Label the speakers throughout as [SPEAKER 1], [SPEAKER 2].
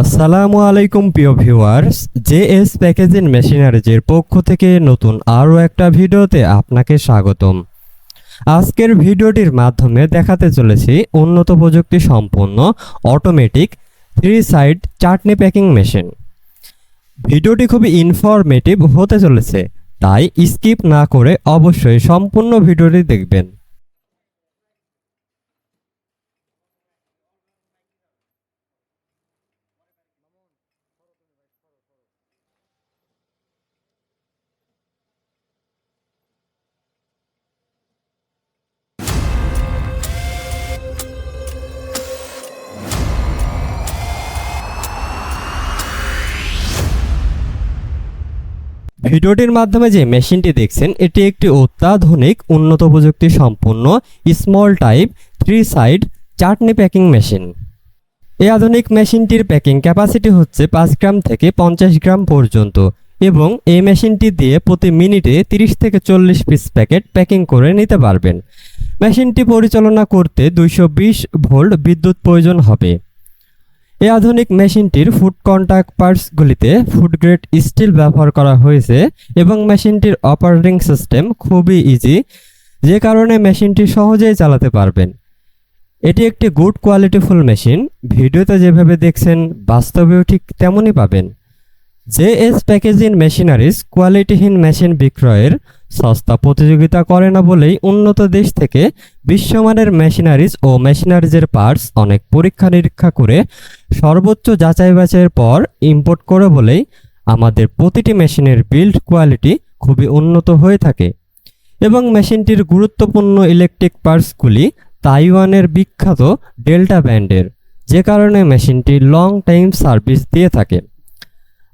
[SPEAKER 1] আসসালামু আলাইকুম, প্রিয় ভিউয়ার্স। জে এস প্যাকেজিং মেশিনারিজের পক্ষ থেকে নতুন আরও একটা ভিডিওতে আপনাকে স্বাগতম। আজকের ভিডিওটির মাধ্যমে দেখাতে চলেছি উন্নত প্রযুক্তি সম্পন্ন automatic three side chutney packing machine. ভিডিওটি খুবই ইনফরমেটিভ হতে চলেছে, তাই স্কিপ না করে অবশ্যই সম্পূর্ণ ভিডিওটি দেখবেন। ভিডিওটির মাধ্যমে যে মেশিনটি দেখছেন, এটি একটি অত্যাধুনিক, উন্নত প্রযুক্তি সম্পন্ন small type three side chutney packing machine এই আধুনিক মেশিনটির প্যাকিং ক্যাপাসিটি হচ্ছে পাঁচ গ্রাম থেকে পঞ্চাশ গ্রাম পর্যন্ত এবং এই মেশিনটি দিয়ে প্রতি মিনিটে 30 থেকে চল্লিশ পিস প্যাকেট প্যাকিং করে নিতে পারবেন। মেশিনটি পরিচালনা করতে দুইশো বিশ ভোল্ট বিদ্যুৎ প্রয়োজন হবে। এই আধুনিক মেশিনটির ফুড কন্ট্যাক্ট পার্টসগুলিতে ফুড গ্রেড স্টিল ব্যবহার করা হয়েছে এবং মেশিনটির অপারেটিং সিস্টেম খুবই ইজি যে কারণে মেশিনটি সহজেই চালাতে পারবেন। এটি একটি গুড কোয়ালিটিফুল মেশিন ভিডিওতে যেভাবে দেখছেন বাস্তবেও ঠিক তেমনই পাবেন। জে এস প্যাকেজিং মেশিনারিজ কোয়ালিটিহীন মেশিন বিক্রয়ের সস্তা প্রতিযোগিতা করে না বলেই উন্নত দেশ থেকে বিশ্বমানের মেশিনারিজ ও মেশিনারিজের পার্টস অনেক পরীক্ষা নিরীক্ষা করে সর্বোচ্চ যাচাই বাছাইয়ের পর ইম্পোর্ট করে বলেই আমাদের প্রতিটি মেশিনের বিল্ড কোয়ালিটি খুবই উন্নত হয়ে থাকে। এবং মেশিনটির গুরুত্বপূর্ণ ইলেকট্রিক পার্টসগুলি তাইওয়ানের বিখ্যাত ডেল্টা ব্যান্ডের, যে কারণে মেশিনটি লং টাইম সার্ভিস দিয়ে থাকে।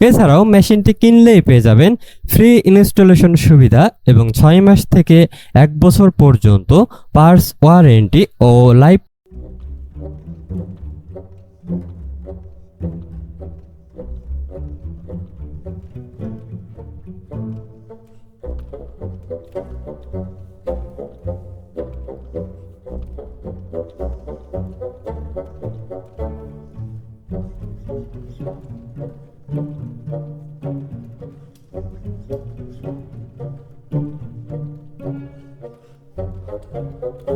[SPEAKER 1] এছাড়াও মেশিনটি কিনলেই পেয়ে যাবেন ফ্রি ইনস্টলেশন সুবিধা এবং ছয় মাস থেকে এক বছর পর্যন্ত পার্স ওয়ারেন্টি ও লাইফ Thank you. Thank